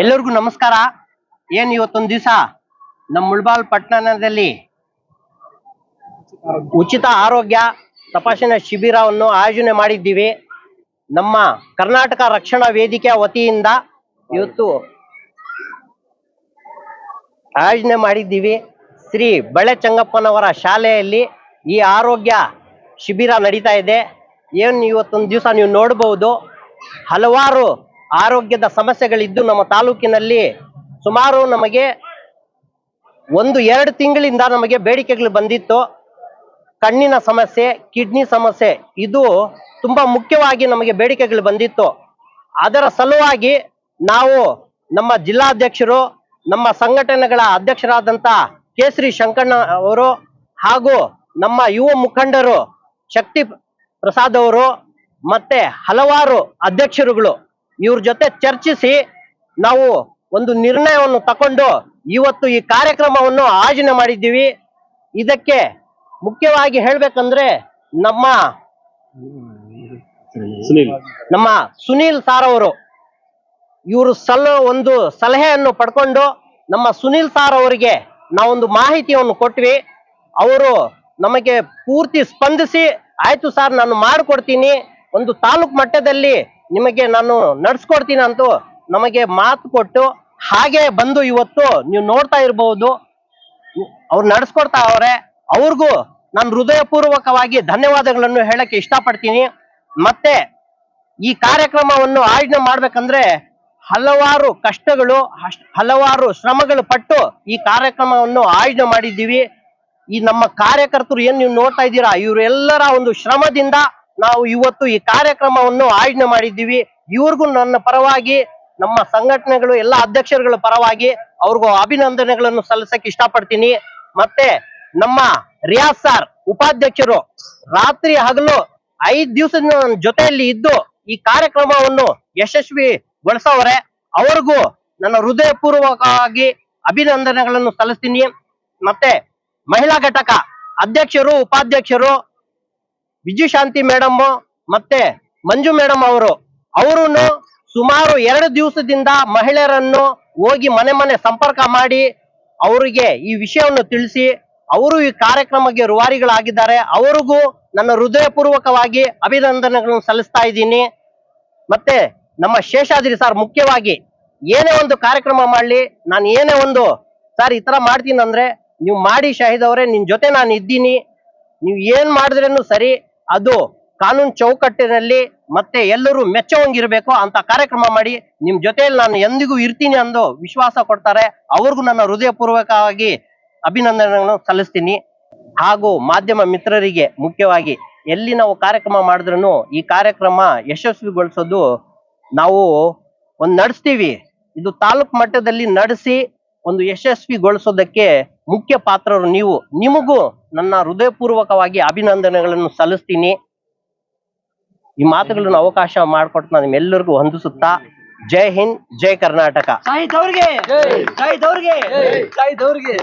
ಎಲ್ಲರಿಗೂ ನಮಸ್ಕಾರ. ಏನ್ ಇವತ್ತೊಂದ್ ದಿವಸ? ನಮ್ಮ ಮುಳ್ಬಾಲ್ ಪಟ್ಟಣದಲ್ಲಿ ಉಚಿತ ಆರೋಗ್ಯ ತಪಾಸಣೆ ಶಿಬಿರವನ್ನು ಆಯೋಜನೆ ಮಾಡಿದ್ದೀವಿ. ನಮ್ಮ ಕರ್ನಾಟಕ ರಕ್ಷಣಾ ವೇದಿಕೆಯ ವತಿಯಿಂದ ಇವತ್ತು ಆಯೋಜನೆ ಮಾಡಿದ್ದೀವಿ. ಶ್ರೀ ಬಳೆ ಚಂಗಪ್ಪನವರ ಶಾಲೆಯಲ್ಲಿ ಈ ಆರೋಗ್ಯ ಶಿಬಿರ ನಡೀತಾ ಇದೆ. ಏನು ಇವತ್ತೊಂದು ದಿವಸ ನೀವು ನೋಡಬಹುದು ಹಲವಾರು ಆರೋಗ್ಯದ ಸಮಸ್ಯೆಗಳಿದ್ದು ನಮ್ಮ ತಾಲೂಕಿನಲ್ಲಿ ಸುಮಾರು ನಮಗೆ ಒಂದು ಎರಡು ತಿಂಗಳಿಂದ ನಮಗೆ ಬೇಡಿಕೆಗಳು ಬಂದಿತ್ತು. ಕಣ್ಣಿನ ಸಮಸ್ಯೆ, ಕಿಡ್ನಿ ಸಮಸ್ಯೆ, ಇದು ತುಂಬಾ ಮುಖ್ಯವಾಗಿ ನಮಗೆ ಬೇಡಿಕೆಗಳು ಬಂದಿತ್ತು. ಅದರ ಸಲುವಾಗಿ ನಾವು ನಮ್ಮ ಜಿಲ್ಲಾಧ್ಯಕ್ಷರು, ನಮ್ಮ ಸಂಘಟನೆಗಳ ಅಧ್ಯಕ್ಷರಾದಂತ ಕೇಸರಿ ಶಂಕಣ್ಣ ಅವರು ಹಾಗೂ ನಮ್ಮ ಯುವ ಮುಖಂಡರು ಶಕ್ತಿ ಪ್ರಸಾದ್ ಅವರು ಮತ್ತೆ ಹಲವಾರು ಅಧ್ಯಕ್ಷರುಗಳು ಇವ್ರ ಜೊತೆ ಚರ್ಚಿಸಿ ನಾವು ಒಂದು ನಿರ್ಣಯವನ್ನು ತಕೊಂಡು ಇವತ್ತು ಈ ಕಾರ್ಯಕ್ರಮವನ್ನು ಆಯೋಜನೆ ಮಾಡಿದ್ದೀವಿ. ಇದಕ್ಕೆ ಮುಖ್ಯವಾಗಿ ಹೇಳ್ಬೇಕಂದ್ರೆ ನಮ್ಮ ಸುನೀಲ್. ನಮ್ಮ ಸುನೀಲ್ ಸಾರ್ ಅವರು. ಇವರು ಸಲ ಒಂದು ಸಲಹೆಯನ್ನು ಪಡ್ಕೊಂಡು ನಮ್ಮ ಸುನೀಲ್ ಸಾರ್ ಅವರಿಗೆ ನಾವೊಂದು ಮಾಹಿತಿಯನ್ನು ಕೊಟ್ವಿ. ಅವರು ನಮಗೆ ಪೂರ್ತಿ ಸ್ಪಂದಿಸಿ ಆಯ್ತು ಸರ್ ನಾನು ಮಾಡಿಕೊಡ್ತೀನಿ. ಒಂದು ತಾಲೂಕ್ ಮಟ್ಟದಲ್ಲಿ ನಿಮಗೆ ನಾನು ನಡ್ಸ್ಕೊಡ್ತೀನಿ ಅಂತ ನಮಗೆ ಮಾತು ಕೊಟ್ಟು ಹಾಗೆ ಬಂದು ಇವತ್ತು ನೀವು ನೋಡ್ತಾ ಇರಬಹುದು ಅವ್ರು ನಡ್ಸ್ಕೊಡ್ತಾ ಅವ್ರೆ. ಅವ್ರಿಗೂ ನಾನು ಹೃದಯಪೂರ್ವಕವಾಗಿ ಧನ್ಯವಾದಗಳನ್ನು ಹೇಳಕ್ಕೆ ಇಷ್ಟಪಡ್ತೀನಿ. ಮತ್ತೆ ಈ ಕಾರ್ಯಕ್ರಮವನ್ನು ಆಯೋಜನೆ ಮಾಡ್ಬೇಕಂದ್ರೆ ಹಲವಾರು ಕಷ್ಟಗಳು ಹಲವಾರು ಶ್ರಮಗಳು ಪಟ್ಟು ಈ ಕಾರ್ಯಕ್ರಮವನ್ನು ಆಯೋಜನೆ ಮಾಡಿದ್ದೀವಿ. ಈ ನಮ್ಮ ಕಾರ್ಯಕರ್ತರು ಏನ್ ನೀವು ನೋಡ್ತಾ ಇದ್ದೀರಾ? ಇವರೆಲ್ಲರ ಒಂದು ಶ್ರಮದಿಂದ ನಾವು ಇವತ್ತು ಈ ಕಾರ್ಯಕ್ರಮವನ್ನು ಆಯೋಜನೆ ಮಾಡಿದ್ದೀವಿ. ಇವ್ರಿಗೂ ನನ್ನ ಪರವಾಗಿ, ನಮ್ಮ ಸಂಘಟನೆಗಳು, ಎಲ್ಲ ಅಧ್ಯಕ್ಷರುಗಳ ಪರವಾಗಿ ಅವ್ರಿಗೂ ಅಭಿನಂದನೆಗಳನ್ನು ಸಲ್ಲಿಸಕ್ಕೆ ಇಷ್ಟಪಡ್ತೀನಿ. ಮತ್ತೆ ನಮ್ಮ ರಿಯಾಜ್ ಸಾರ್, ಉಪಾಧ್ಯಕ್ಷರು, ರಾತ್ರಿ ಹಗಲು ಐದ್ ದಿವಸದ ಜೊತೆಯಲ್ಲಿ ಇದ್ದು ಈ ಕಾರ್ಯಕ್ರಮವನ್ನು ಯಶಸ್ವಿಗೊಳಿಸವರೆ. ಅವ್ರಿಗೂ ನನ್ನ ಹೃದಯಪೂರ್ವಕವಾಗಿ ಅಭಿನಂದನೆಗಳನ್ನು ಸಲ್ಲಿಸ್ತೀನಿ. ಮತ್ತೆ ಮಹಿಳಾ ಘಟಕ ಅಧ್ಯಕ್ಷರು, ಉಪಾಧ್ಯಕ್ಷರು ವಿಜಯಶಾಂತಿ ಮೇಡಮ್ ಮತ್ತೆ ಮಂಜು ಮೇಡಮ್ ಅವರು ಅವರು ಸುಮಾರು ಎರಡು ದಿವಸದಿಂದ ಮಹಿಳೆಯರನ್ನು ಹೋಗಿ ಮನೆ ಮನೆ ಸಂಪರ್ಕ ಮಾಡಿ ಅವರಿಗೆ ಈ ವಿಷಯವನ್ನು ತಿಳಿಸಿ, ಅವರು ಈ ಕಾರ್ಯಕ್ರಮಕ್ಕೆ ರುವಾರಿಗಳಾಗಿದ್ದಾರೆ. ಅವರಿಗೂ ನನ್ನ ಹೃದಯಪೂರ್ವಕವಾಗಿ ಅಭಿನಂದನೆಗಳನ್ನು ಸಲ್ಲಿಸ್ತಾ ಇದ್ದೀನಿ. ಮತ್ತೆ ನಮ್ಮ ಶೇಷಾದ್ರಿ ಸರ್ ಮುಖ್ಯವಾಗಿ ಏನೇ ಒಂದು ಕಾರ್ಯಕ್ರಮ ಮಾಡಲಿ, ನಾನು ಏನೇ ಒಂದು, ಸರ್, ಈ ಥರ ಮಾಡ್ತೀನಿ ಅಂದ್ರೆ ನೀವು ಮಾಡಿ ಶಾಹಿದ್ ಅವರೇ, ನಿನ್ ಜೊತೆ ನಾನು ಇದ್ದೀನಿ. ನೀವು ಏನು ಮಾಡಿದ್ರೇನು ಸರಿ ಅದು ಕಾನೂನು ಚೌಕಟ್ಟಿನಲ್ಲಿ ಮತ್ತೆ ಎಲ್ಲರೂ ಮೆಚ್ಚುವಂಗಿರ್ಬೇಕು ಅಂತ ಕಾರ್ಯಕ್ರಮ ಮಾಡಿ ನಿಮ್ ಜೊತೆಯಲ್ಲಿ ನಾನು ಎಂದಿಗೂ ಇರ್ತೀನಿ ಅಂದು ವಿಶ್ವಾಸ ಕೊಡ್ತಾರೆ. ಅವ್ರಿಗೂ ನನ್ನ ಹೃದಯಪೂರ್ವಕವಾಗಿ ಅಭಿನಂದನೆಗಳನ್ನು ಸಲ್ಲಿಸ್ತೀನಿ. ಹಾಗೂ ಮಾಧ್ಯಮ ಮಿತ್ರರಿಗೆ ಮುಖ್ಯವಾಗಿ ಎಲ್ಲಿ ನಾವು ಕಾರ್ಯಕ್ರಮ ಮಾಡಿದ್ರು ಈ ಕಾರ್ಯಕ್ರಮ ಯಶಸ್ವಿಗೊಳಿಸೋದು ನಾವು ಒಂದು ನಡೆಸ್ತೀವಿ. ಇದು ತಾಲೂಕ್ ಮಟ್ಟದಲ್ಲಿ ನಡೆಸಿ ಒಂದು ಯಶಸ್ವಿಗೊಳಿಸೋದಕ್ಕೆ ಮುಖ್ಯ ಪಾತ್ರರು ನೀವು. ನಿಮಗೂ ನನ್ನ ಹೃದಯಪೂರ್ವಕವಾಗಿ ಅಭಿನಂದನೆಗಳನ್ನು ಸಲ್ಲಿಸ್ತೀನಿ. ಈ ಮಾತುಗಳನ್ನು ಅವಕಾಶ ಮಾಡಿಕೊಟ್ಟು ನಾನು ನಿಮ್ಮೆಲ್ಲರಿಗೂ ಹೊಂದಿಸುತ್ತಾ ಜೈ ಹಿಂದ್ ಜೈ ಕರ್ನಾಟಕ. ಸಾಹಿತ್ ಅವ್ರಿಗೆ ಸಾಹಿತ್ ಅವ್ರಿಗೆ. ಸಾಹಿತ್ ಅವ್ರಿಗೆ.